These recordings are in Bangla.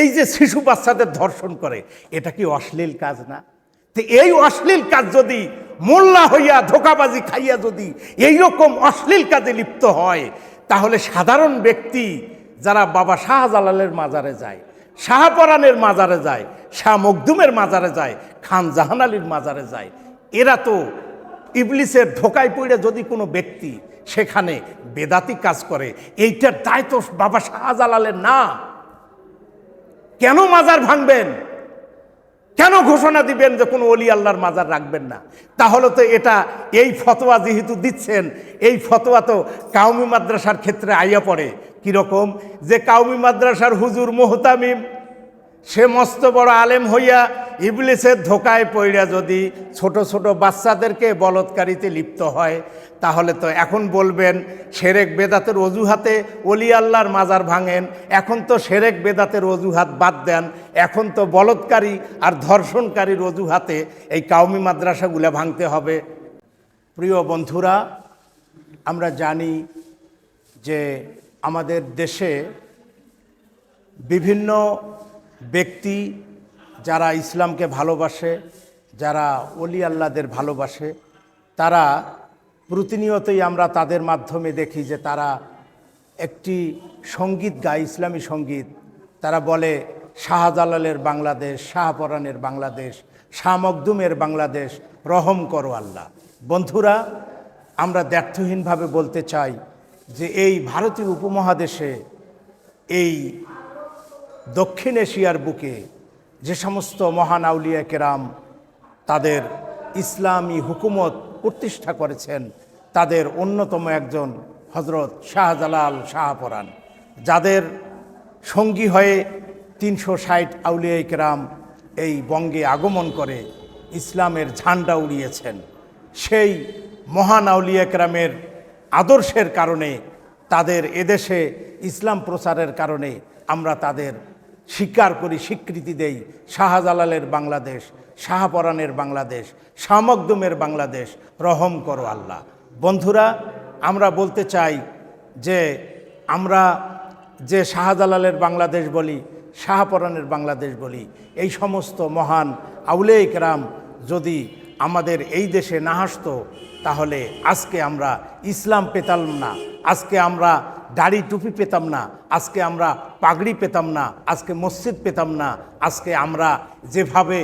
এই যে শিশু বাচ্চাদের ধর্ষণ করে, এটা কি অশ্লীল কাজ না? তো এই অশ্লীল কাজ যদি মোল্লা হইয়া ধোকাবাজি খাইয়া যদি এই রকম অশ্লীল কাজে লিপ্ত হয়, তাহলে সাধারণ ব্যক্তি যারা বাবা শাহজালালের মাজারে যায়, শাহপরানের মাজারে যায়, শাহ মখদুমের মাজারে যায়, খান জাহান আলীর মাজারে যায়, এরা তো ইবলিসের ধোকায় পড়ে যদি কোনো ব্যক্তি সেখানে বেদাতি কাজ করে, এইটার দায় তো বাবা শাহজালালের না। কেন মাজার ভাঙবেন? কেন ঘোষণা দিবেন যে কোনো অলি আল্লাহর মাজার রাখবেন না? তাহলে তো এটা, এই ফতোয়া যেহেতু দিচ্ছেন, এই ফতোয়া তো কাউমি মাদ্রাসার ক্ষেত্রে আইয়া পড়ে। কীরকম যে কাউমি মাদ্রাসার হুজুর মোহতামিম, সে মস্ত বড় আলেম হইয়া ইবলিসের ধোকায় পইড়া যদি ছোট ছোট বাচ্চাদেরকে বলৎকারিতে লিপ্ত হয়, তাহলে তো এখন বলবেন, সেরেক বেদাতের অজুহাতে অলি আল্লাহর মাজার ভাঙেন, এখন তো সেরেক বেদাতের অজুহাত বাদ দেন, এখন তো বলৎকারী আর ধর্ষণকারীর অজুহাতে এই কাউমি মাদ্রাসাগুলো ভাঙতে হবে। প্রিয় বন্ধুরা, আমরা জানি যে আমাদের দেশে বিভিন্ন ব্যক্তি যারা ইসলামকে ভালোবাসে, যারা অলি আল্লাদের ভালোবাসে, তারা প্রতিনিয়তই আমরা তাদের মাধ্যমে দেখি যে তারা একটি সংগীত গায়, ইসলামী সংগীত। তারা বলে, শাহজালালের বাংলাদেশ শাহপরানের বাংলাদেশ, শাহ মখদুমের বাংলাদেশ, রহম করো আল্লাহ। বন্ধুরা, আমরা দ্ব্যর্থহীনভাবে বলতে চাই যে এই ভারতীয় উপমহাদেশে, এই দক্ষিণ এশিয়ার বুকে যে সমস্ত মহান আউলিয়া কেরাম তাদের ইসলামী হুকুমত প্রতিষ্ঠা করেছেন, তাদের অন্যতম একজন হজরত শাহজালাল শাহপরান যাদের সঙ্গী হয়ে তিনশো ষাট আউলিয়া কেরাম এই বঙ্গে আগমন করে ইসলামের ঝান্ডা উড়িয়েছেন। সেই মহান আউলিয়া কেরামের আদর্শের কারণে, তাদের এদেশে ইসলাম প্রচারের কারণে আমরা তাদের স্বীকার করি, স্বীকৃতি দেই শাহজালালের বাংলাদেশ, শাহপরানের বাংলাদেশ শামকদুমের বাংলাদেশ। রহম করো আল্লাহ। বন্ধুরা, আমরা বলতে চাই যে আমরা যে শাহজালালের বাংলাদেশ বলি, শাহপরানের বাংলাদেশ বলি, এই সমস্ত মহান আউলে ইকরাম যদি আমাদের এই দেশে না আসতো, তাহলে আজকে আমরা ইসলাম পেতাম না। আজকে আমরা দাড়ি টুপি পেতাম না, আজকে আমরা পাগড়ি পেতাম না, আজকে মসজিদ পেতাম না, আজকে আমরা যেভাবে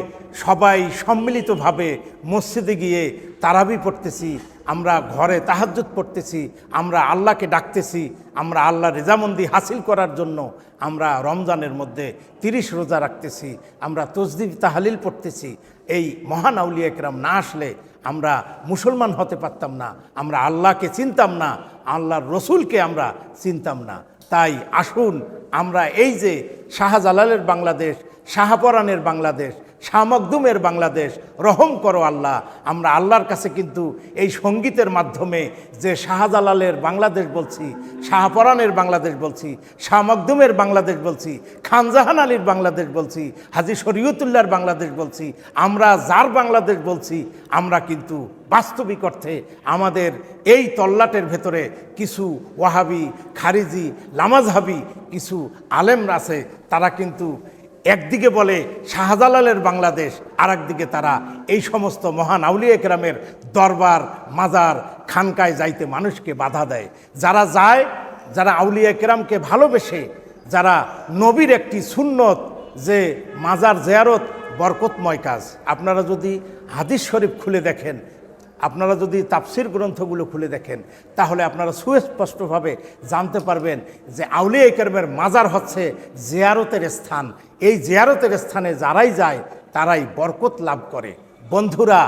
সবাই সম্মিলিতভাবে মসজিদে গিয়ে তারাবি পড়তেছি, আমরা ঘরে তাহাজ্জুদ পড়তেছি, আমরা আল্লাহকে ডাকতেছি, আমরা আল্লাহ রেজামন্দি হাসিল করার জন্য আমরা রমজানের মধ্যে তিরিশ রোজা রাখতেছি, আমরা তসদিব তাহালিল পড়তেছি, এই মহান আউলিয়া একরাম না আসলে আমরা মুসলমান হতে পারতাম না, আমরা আল্লাহকে চিনতাম না আল্লাহর রসুলকে আমরা চিনতাম না। তাই আসুন আমরা এই যে শাহজালালের বাংলাদেশ শাহপরানের বাংলাদেশ শাহ মখদুমের বাংলাদেশ, রহম করো আল্লাহ। আমরা আল্লাহর কাছে কিন্তু এই সঙ্গীতের মাধ্যমে যে শাহজালালের বাংলাদেশ বলছি, শাহপরানের বাংলাদেশ বলছি শাহ মখদুমের বাংলাদেশ বলছি, খানজাহান আলীর বাংলাদেশ বলছি, হাজি শরীয়তুল্লাহর বাংলাদেশ বলছি, আমরা যার বাংলাদেশ বলছি, আমরা কিন্তু বাস্তবিক অর্থে আমাদের এই তল্লাটের ভেতরে কিছু ওয়াহাবি, খারিজি, লামাজহাবি কিছু আলেম আছে, তারা কিন্তু একদিকে বলে শাহজালালের বাংলাদেশ আর একদিকে তারা এই সমস্ত মহান আউলিয়া একরামের দরবার, মাজার, খানকায় যাইতে মানুষকে বাধা দেয়। যারা যায়, যারা আউলিয়া একরামকে ভালোবেসে, যারা নবীর একটি সুন্নত যে মাজার জেয়ারত বরকতময় কাজ। আপনারা যদি হাদিস শরীফ খুলে দেখেন আপনারা যদি তাফসির গ্রন্থগুলো খুলে দেখেন, তাহলে আপনারা সুস্পষ্টভাবে জানতে পারবেন যে আউলিয়া ইকরমের মাজার হচ্ছে জিয়ারতের স্থান। এই জিয়ারতের স্থানে যারাই যায়, তারাই বরকত লাভ করে। বন্ধুরা,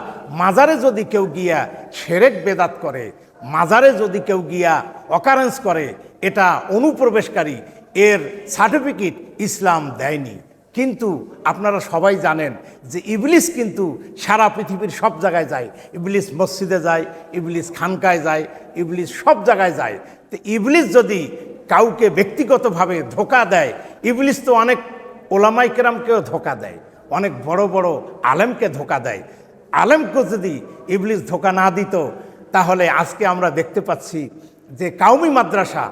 মাজারে যদি কেউ গিয়া সেরেক বেদাত করে, মাজারে যদি কেউ গিয়া অকারেন্স করে, এটা অনুপ্রবেশকারী, এর সার্টিফিকেট ইসলাম দেয়নি। কিন্তু আপনারা সবাই জানেন যে ইবলিস কিন্তু সারা পৃথিবীর সব জায়গায় যায়। ইবলিস মসজিদে যায়, ইবলিস খানকায় যায়, ইবলিস সব জায়গায় যায়। তো ইবলিস যদি কাউকে ব্যক্তিগতভাবে ধোকা দেয়, ইবলিস তো অনেক ওলামাই কেরামকেও ধোকা দেয়, অনেক বড় বড় আলেমকে ধোকা দেয়। আলেমকে যদি ইবলিস ধোকা না দিত, তাহলে আজকে আমরা দেখতে পাচ্ছি যে কাউমি মাদ্রাসা,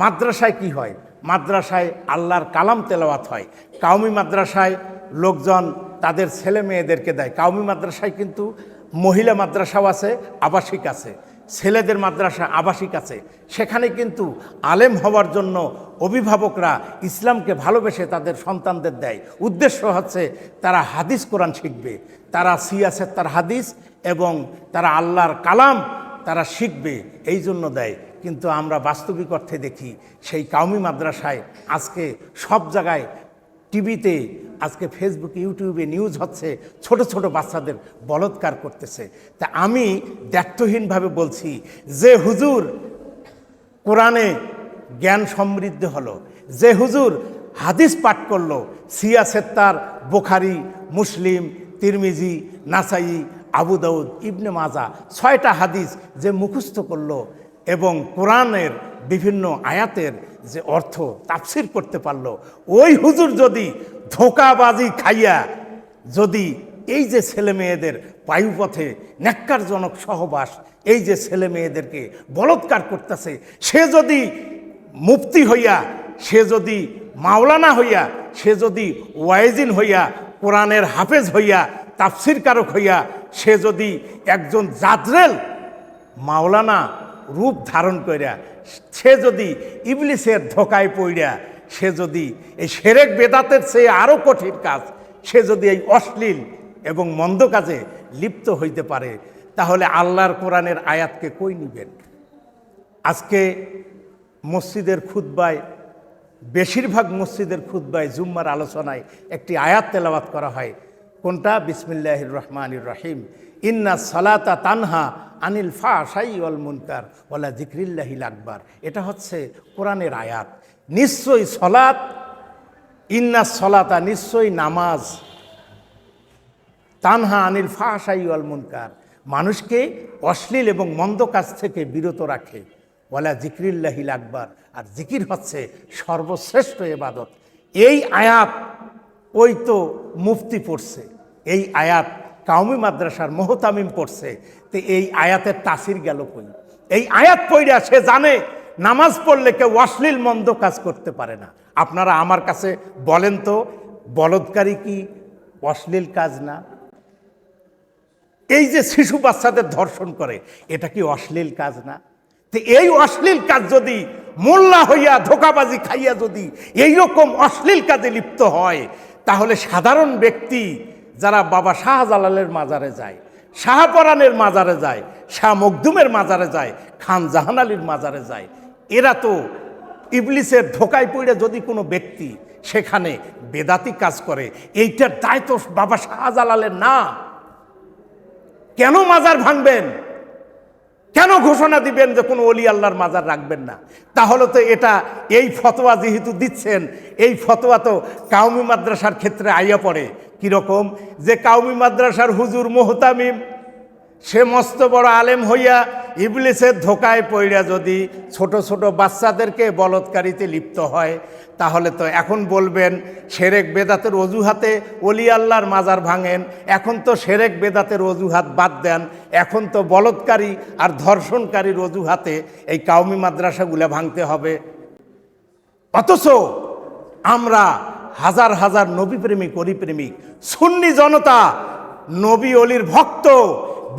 মাদ্রাসায় কি হয়? মাদ্রাসায় আল্লাহর কালাম তেলাওয়াত হয়। কাউমি মাদ্রাসায় লোকজন তাদের ছেলে মেয়েদেরকে দেয়। কাউমি মাদ্রাসায় কিন্তু মহিলা মাদ্রাসাও আছে, আবাসিক আছে। ছেলেদের মাদ্রাসা আবাসিক আছে। সেখানে কিন্তু আলেম হওয়ার জন্য অভিভাবকরা ইসলামকে ভালোবেসে তাদের সন্তানদের দেয়। উদ্দেশ্য হচ্ছে তারা হাদিস কোরআন শিখবে। তারা সিয়াসের তার হাদিস এবং তারা আল্লাহর কালাম তারা শিখবে এই জন্য দেয়। কিন্তু আমরা বাস্তবিক অর্থে দেখি সেই কাউমি মাদ্রাসায় আজকে সব জায়গায় টিভিতে, আজকে ফেসবুকে ইউটিউবে নিউজ হচ্ছে, ছোট ছোট বাচ্চাদের বলৎকার করতেছে। তা আমি দ্ব্যর্থহীনভাবে বলছি যে হুজুর, কোরআনে জ্ঞান সমৃদ্ধ হলো। যে হুজুর হাদিস পাঠ করল, সিয়া সেত্তার, বোখারি, মুসলিম, তিরমিজি, নাসাই, আবু দাউদ, ইবনে মাজা, ছয়টা হাদিস যে মুখস্থ করল এবং কোরআনের বিভিন্ন আয়াতের যে অর্থ তাফসির করতে পারল, ওই হুজুর যদি ধোকাবাজি খাইয়া যদি এই যে ছেলে মেয়েদের বায়ুপথে ন্যাক্কারজনক সহবাস, এই যে ছেলে মেয়েদেরকে বলৎকার করতেছে, সে যদি মুফতি হইয়া, সে যদি মাওলানা হইয়া, সে যদি ওয়াইজিন হইয়া, কোরআনের হাফেজ হইয়া তাফসির কারক হইয়া, সে যদি একজন জাদরেল মাওলানা রূপ ধারণ কইরা, সে যদি ইবলিসের ধোকায় পইড়া, সে যদি এই সেরেক বেদাতের চেয়ে আরও কঠিন কাজ, সে যদি এই অশ্লীল এবং মন্দ কাজে লিপ্ত হইতে পারে, তাহলে আল্লাহর কোরআনের আয়াতকে কই নিবেন? আজকে মসজিদের খুদ্বায় বেশিরভাগ মসজিদের খুদ্বায় জুম্মার আলোচনায় একটি আয়াত তেলাওয়াত করা হয়। কোনটা? বিসমিল্লাহির রহমানির রহিম। ইন্না সালাতা তানহা আনিল ফা সাই ওয়াল মুনকার ওয়ালা জিক্রিল্লাহিল আকবার। এটা হচ্ছে কোরআনের আয়াত। নিশ্চয়ই সলাত ইন্না সলাতা নিশ্চয়ই নামাজ। তানহা আনিল ফাহাসাই ওয়াল মুনকার। মানুষকে অশ্লীল এবং মন্দ কাজ থেকে বিরত রাখে। ওয়ালা জিক্রিল্লাহিল আকবার। আর জিকির হচ্ছে সর্বশ্রেষ্ঠ এবাদত। এই আয়াত ওই তো মুফতি পড়ছে, এই আয়াত কাউমি মাদ্রাসার মোহতামিম পড়ছে, তো এই আয়াতের তাসির গেল কই? এই আয়াত পড়িয়া সে জানে, নামাজ পড়লে কেউ অশ্লীল মন্দ কাজ করতে পারে না। আপনারা আমার কাছে বলেন তো, বলৎকারী কি অশ্লীল কাজ না? এই যে শিশু বাচ্চাদের ধর্ষণ করে, এটা কি অশ্লীল কাজ না? তো এই অশ্লীল কাজ যদি মোল্লা হইয়া ধোকাবাজি খাইয়া যদি এই রকম অশ্লীল কাজে লিপ্ত হয় তাহলে সাধারণ ব্যক্তি যারা বাবা শাহজালালের মাজারে যায়, শাহপরানের মাজারে যায়, শাহ মখদুমের মাজারে যায়, খান জাহান আলীর মাজারে যায়, এরা তো ইবলিসের ধোকায় পড়ে যদি কোনো ব্যক্তি সেখানে বেদাতি কাজ করে, এইটার দায় তো বাবা শাহজালালের না। কেন মাজার ভাঙবেন? কেন ঘোষণা দিবেন যে কোনো অলি আল্লাহর মাজার রাখবেন না? তাহলে তো এটা এই ফতোয়া যেহেতু দিচ্ছেন, এই ফতোয়া তো কাউমি মাদ্রাসার ক্ষেত্রে আইয়া পড়ে। কীরকম? যে কাউমি মাদ্রাসার হুজুর মোহতামিম, সে মস্ত বড় আলেম হইয়া ইবলিসের ধোকায় পইড়া যদি ছোট ছোট বাচ্চাদেরকে বলৎকারিতে লিপ্ত হয়, তাহলে তো এখন বলবেন, সেরেক বেদাতের অজুহাতে অলি আল্লাহর মাজার ভাঙেন, এখন তো সেরেক বেদাতের অজুহাত বাদ দেন, এখন তো বলৎকারী আর ধর্ষণকারীর অজুহাতে এই কাউমি মাদ্রাসাগুলো ভাঙতে হবে। অথচ আমরা হাজার হাজার নবী প্রেমিক অলি প্রেমিক সুন্নি জনতা, নবী অলির ভক্ত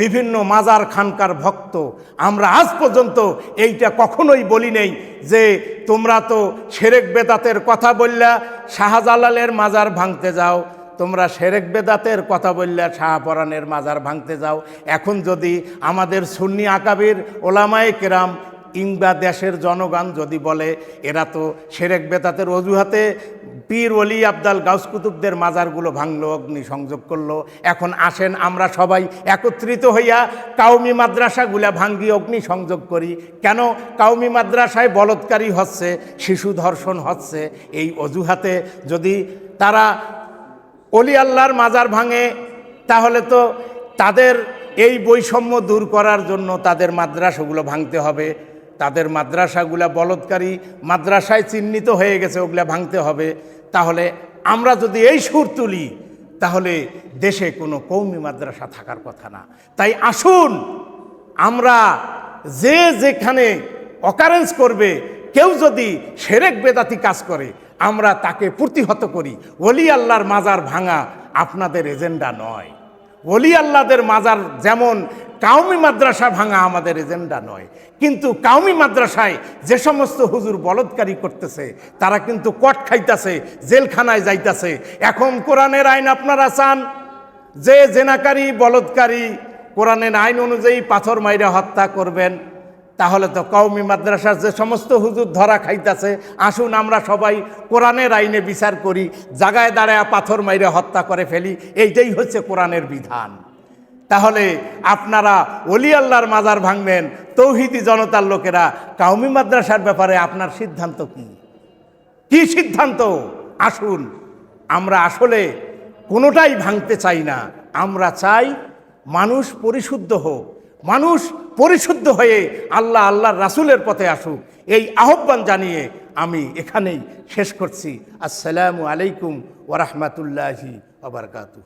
বিভিন্ন মাজার খানকার ভক্ত। আমরা আজ পর্যন্ত এইটা কখনোই বলি নেই যে তোমরা তো সেরেক বেদাতের কথা বললা, শাহজালালের মাজার ভাঙতে যাও। তোমরা সেরেক বেদাতের কথা বললে, শাহপরানের মাজার ভাঙতে যাও। এখন যদি আমাদের সুন্নি আকাবির ওলামায়ে কেরাম কিংবা দেশের জনগণ যদি বলে, এরা তো সেরেক বেতাতের অজুহাতে পীর অলি আবদাল গাউস কুতুবদের মাজারগুলো ভাঙলো, অগ্নি সংযোগ করল। এখন আসেন আমরা সবাই একত্রিত হইয়া কাউমি মাদ্রাসাগুলা ভাঙ্গি, অগ্নি সংযোগ করি। কেন? কাউমি মাদ্রাসায় বলৎকারী হচ্ছে, শিশু ধর্ষণ হচ্ছে। এই অজুহাতে যদি তারা অলি আল্লাহর মাজার ভাঙে, তাহলে তো তাদের এই বৈষম্য দূর করার জন্য তাদের মাদ্রাসাগুলো ভাঙতে হবে। তাদের মাদ্রাসাগুলা বলৎকারী, মাদ্রাসায় চিহ্নিত হয়ে গেছে, ওগুলা ভাঙতে হবে। তাহলে আমরা যদি এই সুর তুলি, তাহলে দেশে কোনো কৌমি মাদ্রাসা থাকার কথা না। তাই আসুন, আমরা যে যেখানে অকারেন্স করবে, কেউ যদি সেরেক বেদাতি কাজ করে, আমরা তাকে প্রতিহত করি। ওলি আল্লাহর মাজার ভাঙা আপনাদের এজেন্ডা নয়। ওলি আল্লাদের মাজার যেমন কাউমি মাদ্রাসা ভাঙা আমাদের এজেন্ডা নয়, কিন্তু কাউমি মাদ্রাসায় যে সমস্ত হুজুর বলৎকারী করতেছে, তারা কিন্তু কট খাইতাছে, জেলখানায় যাইতাছে। এখন কোরআনের আইন আপনারা চান? যে জেনাকারী, বলৎকারী, কোরআনের আইন অনুযায়ী পাথর মাইরা হত্যা করবেন। তাহলে তো কওমি মাদ্রাসার যে সমস্ত হুজুর ধরা খাইতেছে, আসুন আমরা সবাই কোরআনের আইনে বিচার করি, জাগায় দাঁড়ায় পাথর মাইরে হত্যা করে ফেলি, এইটাই হচ্ছে কোরআনের বিধান। তাহলে আপনারা অলি আল্লাহর মাজার ভাঙবেন, তৌহিদি জনতার লোকেরা কাউমি মাদ্রাসার ব্যাপারে আপনার সিদ্ধান্ত কি? কি সিদ্ধান্ত? আসুন, আমরা আসলে কোনোটাই ভাঙতে চাই না, আমরা চাই মানুষ পরিশুদ্ধ হোক, মানুষ পরিশুদ্ধ হয়ে আল্লাহ আল্লাহর রাসুলের পথে আসুক। এই আহ্বান জানিয়ে আমি এখানেই শেষ করছি। আসসালামু আলাইকুম ওরহমতুল্লাহি আবরকাতুহ